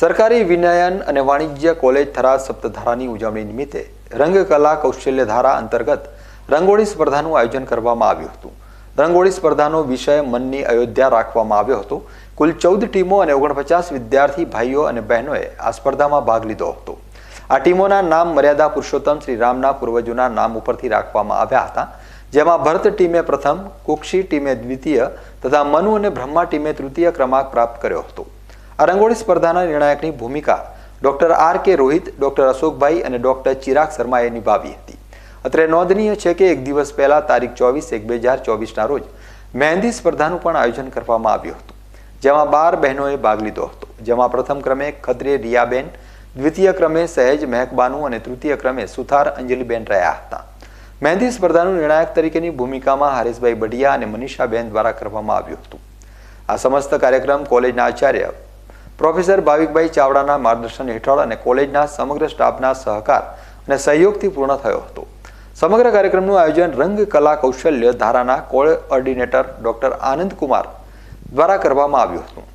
સરકારી વિનયન અને વાણિજ્ય કોલેજ થરાદ સપ્તધારાની ઉજવણી નિમિત્તે રંગકલા કૌશલ્ય ધારા અંતર્ગત રંગોળી સ્પર્ધાનું આયોજન કરવામાં આવ્યું હતું. રંગોળી સ્પર્ધાનો વિષય મનની અયોધ્યા રાખવામાં આવ્યો હતો. કુલ ચૌદ ટીમો અને ઓગણપચાસ વિદ્યાર્થી ભાઈઓ અને બહેનોએ આ સ્પર્ધામાં ભાગ લીધો હતો. આ ટીમોના નામ મર્યાદા પુરુષોત્તમ શ્રી રામના પૂર્વજોના નામ ઉપરથી રાખવામાં આવ્યા હતા. જેમાં ભરત ટીમે પ્રથમ, કુક્ષી ટીમે દ્વિતીય તથા મનુ અને બ્રહ્મા ટીમે તૃતીય ક્રમાંક પ્રાપ્ત કર્યો હતો. આ રંગોળી સ્પર્ધાના નિર્ણાયકની ભૂમિકા doctor R K Rohit, doctor અશોકભાઈ અને ડોક્ટર ચિરાગ શર્માએ નિભાવી હતી. અત્રે નોંધનીય છે કે એક દિવસ પહેલા તારીખ ચોવીસ એક બે હજાર ચોવીસના રોજ મહેંદી સ્પર્ધાનું પણ આયોજન કરવામાં આવ્યું હતું, જેમાં બાર બહેનોએ ભાગ લીધો હતો. જેમાં પ્રથમ ક્રમે ખત્રે રિયાબેન, દ્વિતીય ક્રમે સહેજ મહેકબાનુ અને તૃતીય ક્રમે સુથાર અંજલિબેન રહ્યા હતા. મહેંદી સ્પર્ધાનું નિર્ણાયક તરીકેની ભૂમિકામાં હરેશભાઈ બઢિયા અને મનીષાબેન દ્વારા કરવામાં આવ્યું હતું. આ સમસ્ત કાર્યક્રમ કોલેજના આચાર્ય પ્રોફેસર ભાવિકભાઈ ચાવડાના માર્ગદર્શન હેઠળ અને કોલેજના સમગ્ર સ્ટાફના સહકાર અને સહયોગથી પૂર્ણ થયો હતો. સમગ્ર કાર્યક્રમનું આયોજન રંગ કલા કૌશલ્ય ધારાના કોઓર્ડિનેટર ડોક્ટર આનંદ કુમાર દ્વારા કરવામાં આવ્યું હતું.